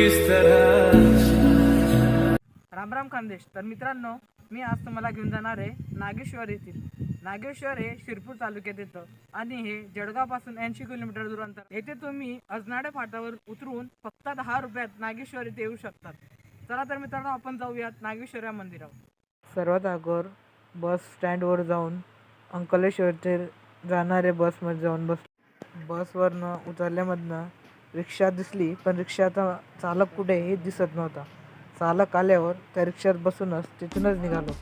किस तरह? राम राम खानदेश. तर मित्रांनो मी आज तुम्हाला घेऊन जाणार आहे नागेश्वर येथील. नागेश्वर हे शिरपूर तालुक्यात येतं आणि हे जळगावपासून ऐंशी किलोमीटर दूर अंतर येथे तुम्ही अजनाडे फाटावर उतरून फक्त दहा रुपयात नागेश्वर येथे येऊ शकतात. चला तर मित्रांनो आपण जाऊयात नागेश्वर या मंदिरावर. सर्वात अगोदर बस स्टँडवर जाऊन अंकलेश्वर ते जाणारे बसमध्ये जाऊन बस बसवरनं उतरल्यामधनं रिक्षा दिसली पण रिक्षाचा चालक कुठे हे दिसत नव्हता. चालक आल्यावर त्या रिक्षात बसूनच तिथूनच निघालो.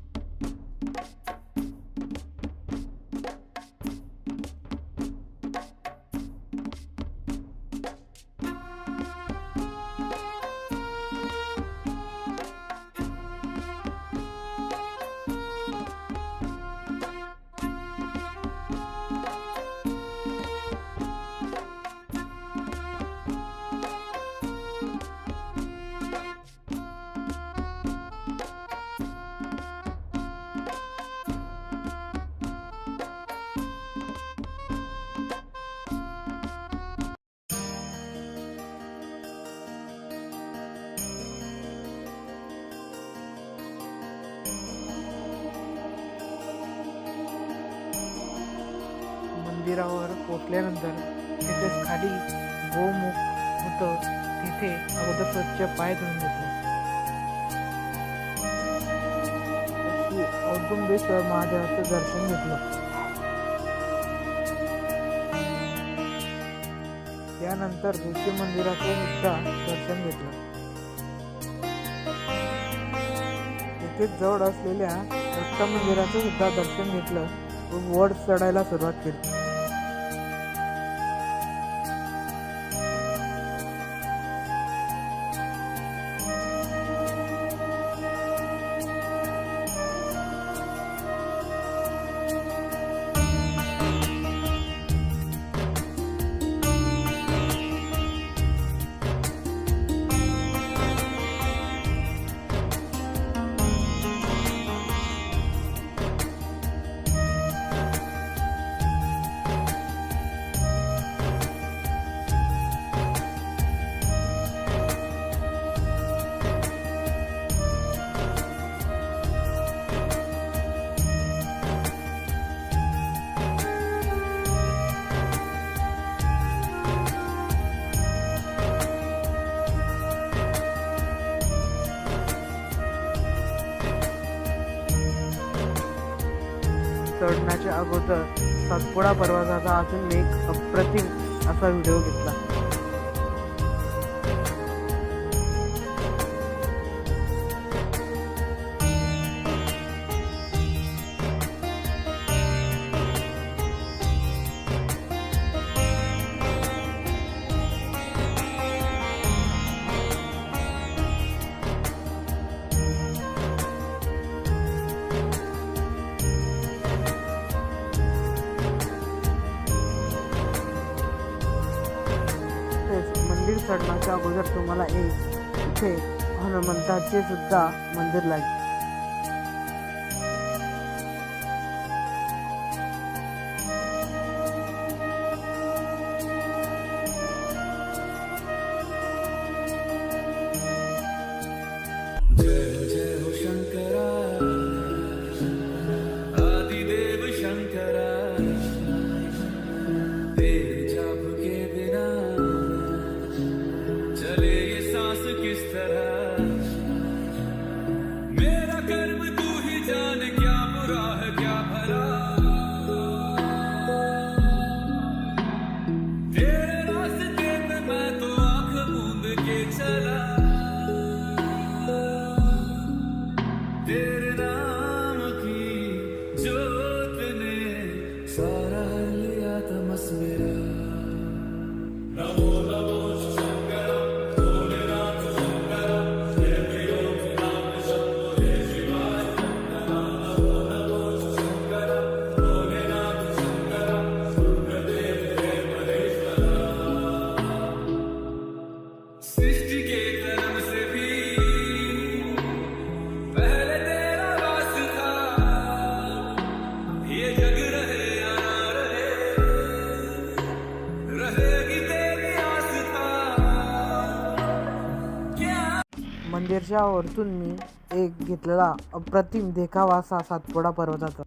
मंदिरावर पोचल्यानंतर तिथे खाली गोमुख होतं. तिथे अगोदर स्वच्छ पाय धुवून घेतले. औदुंबेश्वर महादेवाचं दर्शन घेतलं. त्यानंतर ऋषी मंदिराचं सुद्धा दर्शन घेतलं. तिथेच जवळ असलेल्या दत्त मंदिराचं सुद्धा दर्शन घेतलं. व वड चढायला सुरुवात केली. चढण्याच्या अगोदर सातपुडा पर्वताचा अजून एक अप्रतिम असा व्हिडिओ घेतला. चढण्याच्या अगोदर तुम्हाला एक इथे हनुमंताचे सुद्धा मंदिर लागेल. तरह मेरा कर्म तू ही जान क्या बुरा है क्या भला। तेरे रास्ते पे मैं तो आंख मूंद के चला। तेरे नाम की जोत ने सारा लिया तमस मेरा नमो। शीर्षावरतून मी एक घेतलेला अप्रतिम देखावा असा सातपुडा पर्वताचा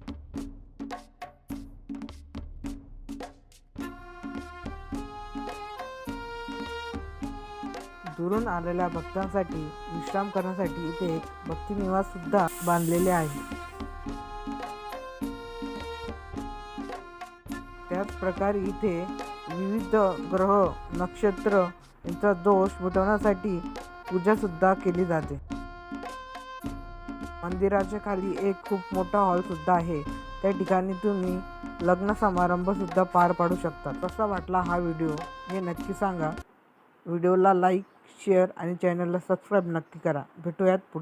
दुरून आलेल्या भक्तांसाठी विश्राम करण्यासाठी इथे एक भक्तिनिवास सुद्धा बांधलेले आहे. त्याच प्रकारे इथे विविध ग्रह नक्षत्र यांचा दोष मिटवण्यासाठी पूजासुद्धा केली जाते. मंदिराच्या खाली एक खूप मोठा हॉलसुद्धा आहे. त्या ठिकाणी तुम्ही लग्न समारंभसुद्धा पार पाडू शकता. कसा वाटला हा व्हिडिओ हे नक्की सांगा. व्हिडिओला लाईक शेअर आणि चॅनलला सबस्क्राईब नक्की करा. भेटूयात पुढे